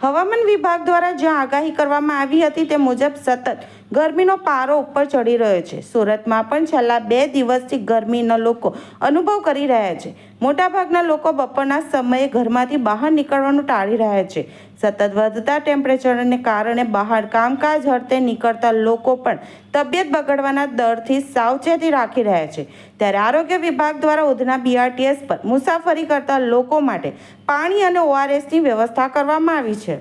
હવામાન વિભાગ દ્વારા જ્યાં આગાહી કરવામાં આવી હતી તે મુજબ સતત ગરમીનો પારો ઉપર ચડી રહ્યો છે. સુરતમાં પણ છેલ્લા બે દિવસથી ગરમીના લોકો અનુભવ કરી રહ્યા છે. મોટાભાગના લોકો બપોરના સમયે ઘરમાંથી બહાર નીકળવાનું ટાળી રહ્યા છે. સતત વધતા ટેમ્પરેચરને કારણે બહાર કામકાજ અર્થે નીકળતા લોકો પણ તબિયત બગડવાના ડરથી સાવચેતી રાખી રહ્યા છે. ત્યારે આરોગ્ય વિભાગ દ્વારા ઉધના બીઆરટીએસ પર મુસાફરી કરતા લોકો માટે પાણી અને ઓઆરએસની વ્યવસ્થા કરવામાં આવી છે.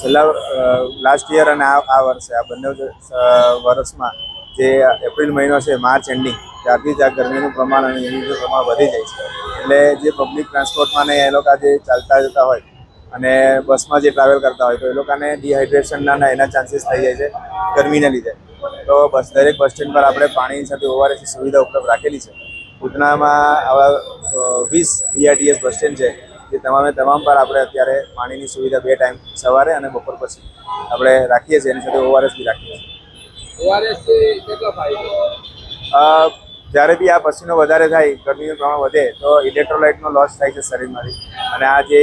છેલ્લા લાસ્ટ યર અને આ આ વર્ષે, આ બંને વર્ષમાં જે એપ્રિલ મહિનો છે, માર્ચ એન્ડિંગ ત્યારથી જ આ ગરમીનું પ્રમાણ અને હ્યુમિડિટીનું પ્રમાણ વધી જાય છે. એટલે જે પબ્લિક ટ્રાન્સપોર્ટમાં ને એ લોકો જે ચાલતા જતા હોય અને બસમાં જે ટ્રાવેલ કરતા હોય, તો એ લોકોને ડિહાઇડ્રેશનના એના ચાન્સીસ થઈ જાય છે, ગરમીને લીધે. તો બસ, દરેક બસ સ્ટેન્ડ પર આપણે પાણીની સાથે ઓઆરએસની સુવિધા ઉપલબ્ધ રાખેલી છે. ઉધનામાં આવા વીસ બીઆરટીએસ બસ સ્ટેન્ડ છે જે તમામે તમામ પર આપણે અત્યારે પાણીની સુવિધા બે ટાઈમ સવારે અને બપોર પછી આપણે રાખીએ છીએ. એની સાથે ઓઆરએસ બી રાખીએ છીએ. કેટલો ફાયદો? જ્યારે બી આ પસીનો વધારે થાય ગરમીનું પ્રમાણ વધે તો ઇલેક્ટ્રોલાઇટનો લોસ થાય છે શરીરમાંથી. અને આ જે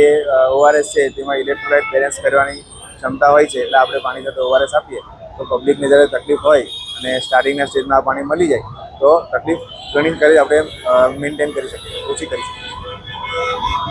ઓઆરએસ છે તેમાં ઇલેક્ટ્રોલાઇટ બેલેન્સ કરવાની ક્ષમતા હોય છે એટલે આપણે પાણી સાથે ઓઆરએસ આપીએ તો પબ્લિકને જ્યારે તકલીફ હોય અને સ્ટાર્ટિંગના સ્ટેજમાં આ પાણી મળી જાય તો તકલીફ ઘણી કરી આપણે મેન્ટેન કરી શકીએ ઓછી કરી શકીએ.